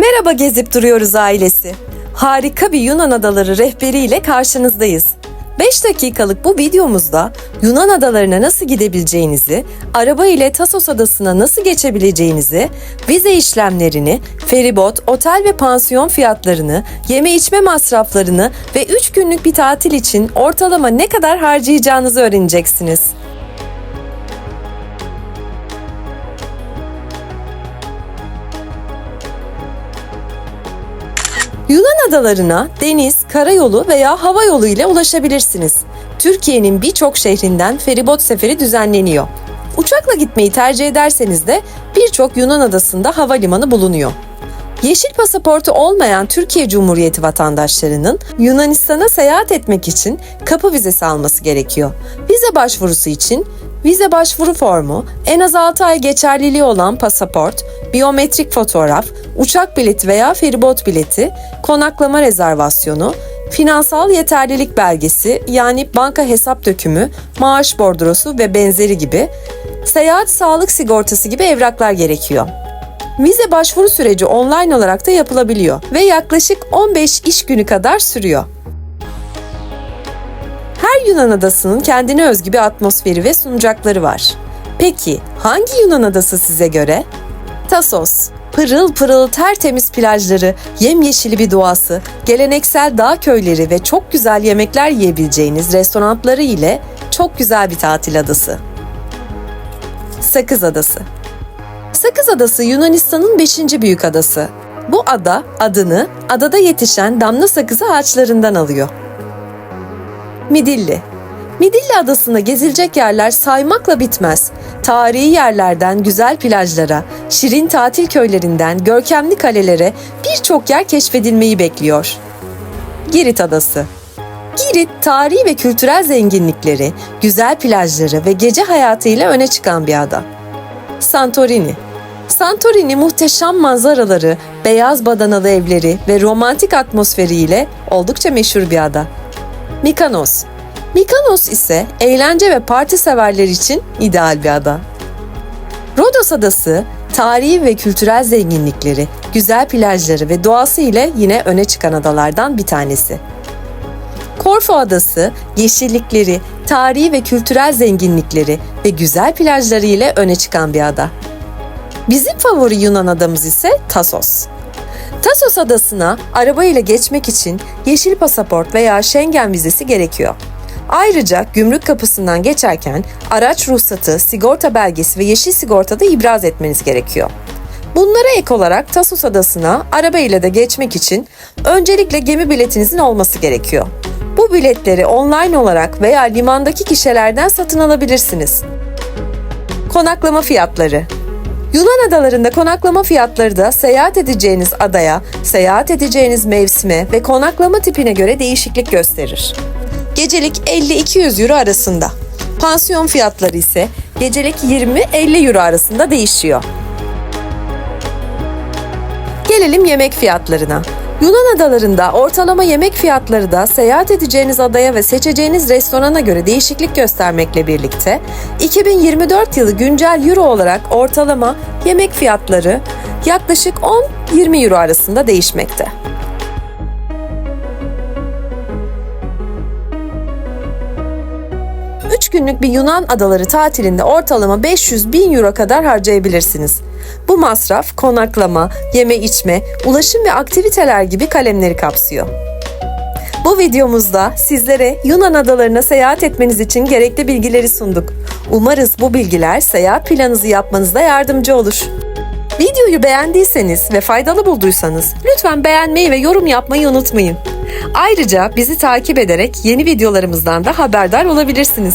Merhaba gezip duruyoruz ailesi. Harika bir Yunan adaları rehberiyle karşınızdayız. 5 dakikalık bu videomuzda Yunan adalarına nasıl gidebileceğinizi, araba ile Tasos adasına nasıl geçebileceğinizi, vize işlemlerini, feribot, otel ve pansiyon fiyatlarını, yeme içme masraflarını ve 3 günlük bir tatil için ortalama ne kadar harcayacağınızı öğreneceksiniz. Yunan adalarına deniz, karayolu veya hava yolu ile ulaşabilirsiniz. Türkiye'nin birçok şehrinden feribot seferi düzenleniyor. Uçakla gitmeyi tercih ederseniz de birçok Yunan adasında havalimanı bulunuyor. Yeşil pasaportu olmayan Türkiye Cumhuriyeti vatandaşlarının Yunanistan'a seyahat etmek için kapı vizesi alması gerekiyor. Vize başvurusu için vize başvuru formu, en az 6 ay geçerliliği olan pasaport, biyometrik fotoğraf, uçak bileti veya feribot bileti, konaklama rezervasyonu, finansal yeterlilik belgesi yani banka hesap dökümü, maaş bordrosu ve benzeri gibi seyahat sağlık sigortası gibi evraklar gerekiyor. Vize başvuru süreci online olarak da yapılabiliyor ve yaklaşık 15 iş günü kadar sürüyor. Her Yunan adasının kendine özgü bir atmosferi ve sunacakları var. Peki hangi Yunan adası size göre? Tasos, pırıl pırıl tertemiz plajları, yemyeşili bir doğası, geleneksel dağ köyleri ve çok güzel yemekler yiyebileceğiniz restoranları ile çok güzel bir tatil adası. Sakız Adası Sakız Adası Yunanistan'ın 5. büyük adası. Bu ada adını adada yetişen damla sakızı ağaçlarından alıyor. Midilli Midilli Adası'nda gezilecek yerler saymakla bitmez. Tarihi yerlerden güzel plajlara, şirin tatil köylerinden görkemli kalelere birçok yer keşfedilmeyi bekliyor. Girit Adası Girit, tarihi ve kültürel zenginlikleri, güzel plajları ve gece hayatıyla öne çıkan bir ada. Santorini Santorini muhteşem manzaraları, beyaz badanalı evleri ve romantik atmosferiyle oldukça meşhur bir ada. Mikanos Mikanos ise eğlence ve parti severler için ideal bir ada. Rodos Adası, tarihi ve kültürel zenginlikleri, güzel plajları ve doğası ile yine öne çıkan adalardan bir tanesi. Korfu Adası, yeşillikleri, tarihi ve kültürel zenginlikleri ve güzel plajları ile öne çıkan bir ada. Bizim favori Yunan adamız ise Tasos. Tasos adasına araba ile geçmek için yeşil pasaport veya Schengen vizesi gerekiyor. Ayrıca gümrük kapısından geçerken araç ruhsatı, sigorta belgesi ve yeşil sigorta da ibraz etmeniz gerekiyor. Bunlara ek olarak Tasos adasına araba ile de geçmek için öncelikle gemi biletinizin olması gerekiyor. Bu biletleri online olarak veya limandaki kişilerden satın alabilirsiniz. Konaklama fiyatları Yunan adalarında konaklama fiyatları da seyahat edeceğiniz adaya, seyahat edeceğiniz mevsime ve konaklama tipine göre değişiklik gösterir. Gecelik 50-200 euro arasında. Pansiyon fiyatları ise gecelik 20-50 euro arasında değişiyor. Gelelim yemek fiyatlarına. Yunan adalarında ortalama yemek fiyatları da seyahat edeceğiniz adaya ve seçeceğiniz restorana göre değişiklik göstermekle birlikte 2024 yılı güncel euro olarak ortalama yemek fiyatları yaklaşık 10-20 euro arasında değişmekte. Günlük bir Yunan adaları tatilinde ortalama 500 bin euro kadar harcayabilirsiniz. Bu masraf konaklama, yeme içme, ulaşım ve aktiviteler gibi kalemleri kapsıyor. Bu videomuzda sizlere Yunan adalarına seyahat etmeniz için gerekli bilgileri sunduk. Umarız bu bilgiler seyahat planınızı yapmanızda yardımcı olur. Videoyu beğendiyseniz ve faydalı bulduysanız lütfen beğenmeyi ve yorum yapmayı unutmayın. Ayrıca bizi takip ederek yeni videolarımızdan da haberdar olabilirsiniz.